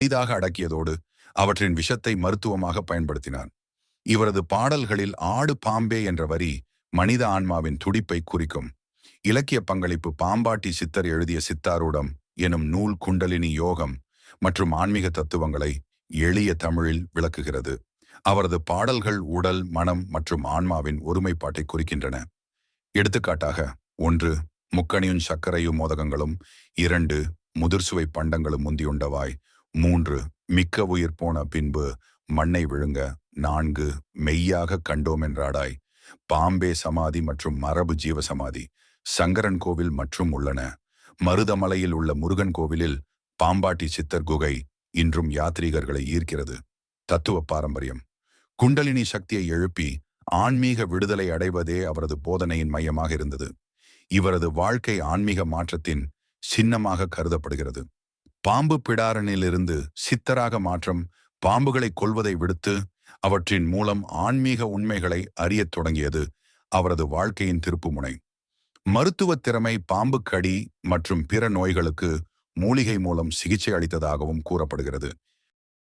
எளிதாக அடக்கியதோடு அவற்றின் விஷத்தை மருத்துவமாக பயன்படுத்தினார் இவரது பாடல்களில் ஆடு பாம்பே என்ற வரி மனித ஆன்மாவின் துடிப்பை குறிக்கும். இலக்கிய பங்களிப்பு பாம்பாட்டி சித்தர் எழுதிய சித்தாரூடம் எனும் நூல் குண்டலினி யோகம் மற்றும் ஆன்மீக தத்துவங்களை எளிய தமிழில் விளக்குகிறது. அவரது பாடல்கள் உடல் மனம் மற்றும் ஆன்மாவின் ஒருமைப்பாட்டை குறிக்கின்றன. எடுத்துக்காட்டாக ஒன்று முக்கணியும் சர்க்கரையும் மோதகங்களும் இரண்டு முதிர்சுவை பண்டங்களும் முந்தியுண்டவாய் மூன்று மிக்க உயிர் போன பின்பு மண்ணை விழுங்க. நான்கு மெய்யாக கண்டோம் என்றாடாய். பாம்பே சமாதி மற்றும் மரபு ஜீவ சமாதி சங்கரன் கோவில் மற்றும் உள்ளன. மருதமலையில் உள்ள முருகன் கோவிலில் பாம்பாட்டி சித்தர் குகை இன்றும் யாத்ரீகர்களை ஈர்க்கிறது. தத்துவ பாரம்பரியம். குண்டலினி சக்தியை எழுப்பி ஆன்மீக விடுதலை அடைவதே அவரது போதனையின் மையமாக இருந்தது. இவரது வாழ்க்கை ஆன்மீக மாற்றத்தின் சின்னமாக கருதப்படுகிறது. பாம்பு பிடாரனிலிருந்து சித்தராக மாற்றம் பாம்புகளை கொல்வதை விடுத்து அவற்றின் மூலம் ஆன்மீக உண்மைகளை அறியத் தொடங்கியது அவரது வாழ்க்கையின் திருப்புமுனை. மருத்துவ திறமை பாம்பு கடி மற்றும் பிற நோய்களுக்கு மூலிகை மூலம் சிகிச்சை அளித்ததாகவும் கூறப்படுகிறது.